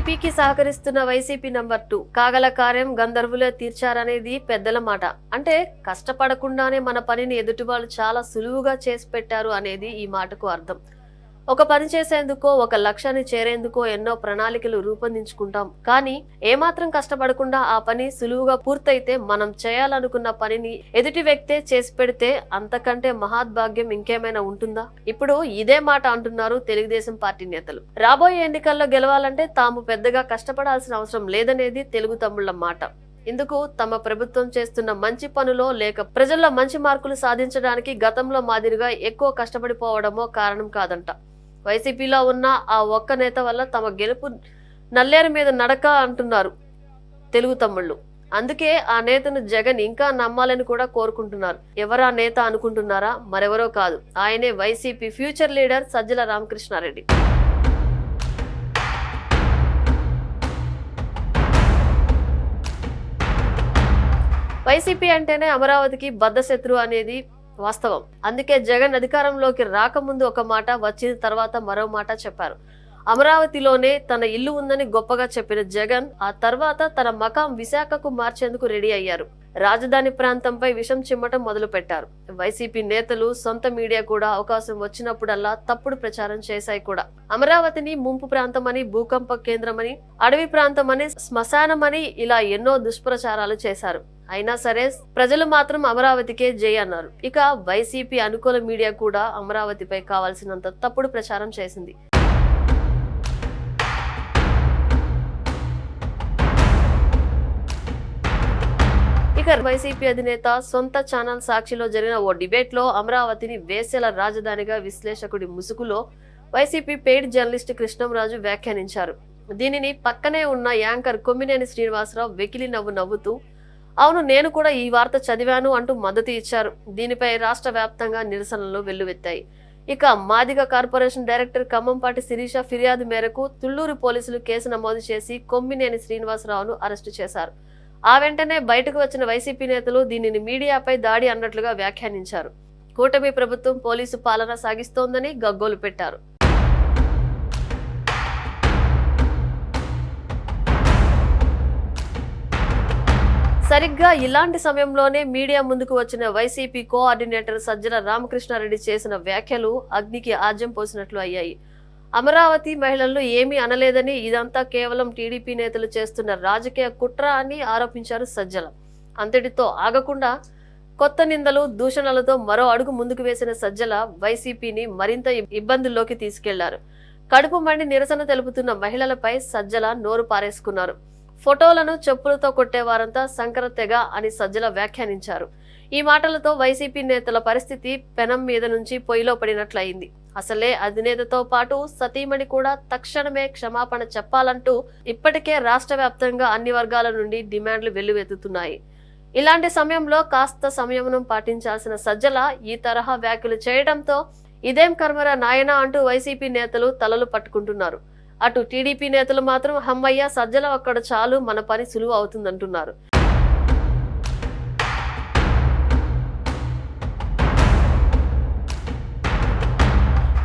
టీడీపీకి సహకరిస్తున్న YCP number two. కాగల కార్యం గంధర్వులే తీర్చారనేది పెద్దల మాట. అంటే కష్టపడకుండానే మన పనిని ఎదుటి వాళ్ళు చాలా సులువుగా చేసి పెట్టారు అనేది ఈ మాటకు అర్థం. ఒక పని చేసేందుకో ఒక లక్ష్యాన్ని చేరేందుకో ఎన్నో ప్రణాళికలు రూపొందించుకుంటాం. కానీ ఏమాత్రం కష్టపడకుండా ఆ పని సులువుగా పూర్తయితే మనం చేయాలనుకున్న పనిని ఎదుటి వ్యక్తే చేసి పెడితే అంతకంటే మహాద్భాగ్యం ఇంకేమైనా ఉంటుందా? ఇప్పుడు ఇదే మాట అంటున్నారు తెలుగుదేశం పార్టీ నేతలు. రాబోయే ఎన్నికల్లో గెలవాలంటే తాము పెద్దగా కష్టపడాల్సిన అవసరం లేదనేది తెలుగు తమ్ముళ్ళ మాట. ఇందుకు తమ ప్రభుత్వం చేస్తున్న మంచి పనులో లేక ప్రజల్లో మంచి మార్కులు సాధించడానికి గతంలో మాదిరిగా ఎక్కువ కష్టపడిపోవడమో కారణం కాదంట. వైసీపీలో ఉన్న ఆ ఒక్క నేత వల్ల తమ గెలుపు నల్లేరు మీద నడక అంటున్నారు తెలుగు తమ్ముళ్ళు. అందుకే ఆ నేతను జగన్ ఇంకా నమ్మాలని కూడా కోరుకుంటున్నారు. ఎవరా నేత అనుకుంటున్నారా? మరెవరో కాదు. ఆయనే YCP future leader Sajjala Ramakrishna Reddy. YCP అంటేనే అమరావతికి బద్ధశత్రు అనేది వాస్తవం. అందుకే జగన్ అధికారంలోకి రాకముందు ఒక మాట వచ్చిన తర్వాత మరో మాట చెప్పారు. అమరావతిలోనే తన ఇల్లు ఉందని గొప్పగా చెప్పిన జగన్ ఆ తర్వాత తన మకాం విశాఖకు మార్చేందుకు రెడీ అయ్యారు. రాజధాని ప్రాంతంపై విషం చిమ్మటం మొదలు పెట్టారు వైసీపీ నేతలు సొంత మీడియా కూడా అవకాశం వచ్చినప్పుడల్లా తప్పుడు ప్రచారం చేశాయి కూడా. అమరావతిని ముంపు ప్రాంతమని భూకంప కేంద్రమని అడవి ప్రాంతమని శ్మశానమని ఇలా ఎన్నో దుష్ప్రచారాలు చేశారు. అయినా సరే ప్రజలు మాత్రం అమరావతికే జై అన్నారు. ఇక వైసీపీ అనుకూల మీడియా కూడా అమరావతిపై కావాల్సినంత తప్పుడు ప్రచారం చేసింది. ఇక వైసీపీ అధినేత సొంత ఛానల్ సాక్షిలో జరిగిన ఓ డిబేట్లో అమరావతిని వేసెల రాజధానిగా విశ్లేషకుడి ముసుగులో వైసీపీ పెయిడ్ జర్నలిస్ట్ కృష్ణంరాజు వ్యాఖ్యానించారు. దీనిని పక్కనే ఉన్న యాంకర్ కొమ్మినేని శ్రీనివాసరావు వెకిలి నవ్వు నవ్వుతూ అవును నేను కూడా ఈ వార్త చదివాను అంటూ మద్దతు ఇచ్చారు. దీనిపై రాష్ట్ర వ్యాప్తంగా నిరసనలు వెల్లువెత్తాయి. ఇక మాదిగ కార్పొరేషన్ డైరెక్టర్ ఖమ్మంపాటి శిరీష ఫిర్యాదు మేరకు తుళ్ళూరు పోలీసులు కేసు నమోదు చేసి కొమ్మినేని శ్రీనివాసరావును అరెస్టు చేశారు. ఆ వెంటనే బయటకు వచ్చిన వైసీపీ నేతలు దీనిని మీడియాపై దాడి అన్నట్లుగా వ్యాఖ్యానించారు. కూటమి ప్రభుత్వం పోలీసు పాలన సాగిస్తోందని గగ్గోలు పెట్టారు. సరిగ్గా ఇలాంటి సమయంలోనే మీడియా ముందుకు వచ్చిన వైసీపీ కోఆర్డినేటర్ సజ్జల రామకృష్ణారెడ్డి చేసిన వ్యాఖ్యలు అగ్నికి ఆజ్యం పోసినట్లు అయ్యాయి. అమరావతి మహిళలను ఏమీ అనలేదని ఇదంతా కేవలం టీడీపీ నేతలు చేస్తున్న రాజకీయ కుట్ర అని ఆరోపించారు సజ్జల. అంతటితో ఆగకుండా కొత్త నిందలు దూషణలతో మరో అడుగు ముందుకు వేసిన సజ్జల వైసీపీని మరింత ఇబ్బందుల్లోకి తీసుకెళ్ళారు. కడుపు మండి నిరసన తెలుపుతున్న మహిళలపై సజ్జల నోరు పారేసుకున్నారు. ఫోటోలను చెప్పులతో కొట్టేవారంతా సంకర తెగ అని సజ్జల వ్యాఖ్యానించారు. ఈ మాటలతో వైసీపీ నేతల పరిస్థితి పెనం మీద నుంచి పొయ్యిలో పడినట్లయింది. అసలే అధినేతతో పాటు సతీమణి కూడా తక్షణమే క్షమాపణ చెప్పాలంటూ ఇప్పటికే రాష్ట్ర వ్యాప్తంగా అన్ని వర్గాల నుండి డిమాండ్లు వెల్లువెత్తుతున్నాయి. ఇలాంటి సమయంలో కాస్త సంయమనం పాటించాల్సిన సజ్జల ఈ తరహా వ్యాఖ్యలు చేయడంతో ఇదేం కర్మరా నాయనా అంటూ వైసీపీ నేతలు తలలు పట్టుకుంటున్నారు. అటు టీడీపీ నేతలు మాత్రం హమ్మయ్య సజ్జల అక్కడ చాలు మన పని సులువు అవుతుందంటున్నారు.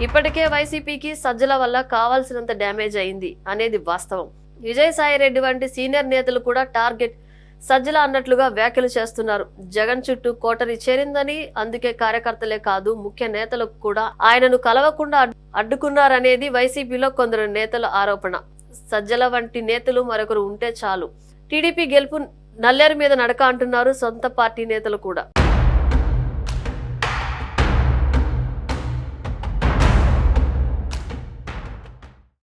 ఇప్పటికే వైసీపీకి సజ్జల వల్ల కావాల్సినంత డ్యామేజ్ అయింది అనేది వాస్తవం. విజయసాయి రెడ్డి వంటి సీనియర్ నేతలు కూడా టార్గెట్ సజ్జల అన్నట్లుగా వ్యాఖ్యలు చేస్తున్నారు. జగన్ చుట్టూ కోటరి చేరిందని అందుకే కార్యకర్తలే కాదు ముఖ్య నేతలకు కూడా ఆయనను కలవకుండా అడ్డుకున్నారనేది వైసీపీలో కొందరు నేతల ఆరోపణ. సజ్జల వంటి నేతలు మరొకరు ఉంటే చాలు. టీడీపీ గెలుపు నల్లేరు మీద నడక అంటున్నారు సొంత పార్టీ నేతలు కూడా.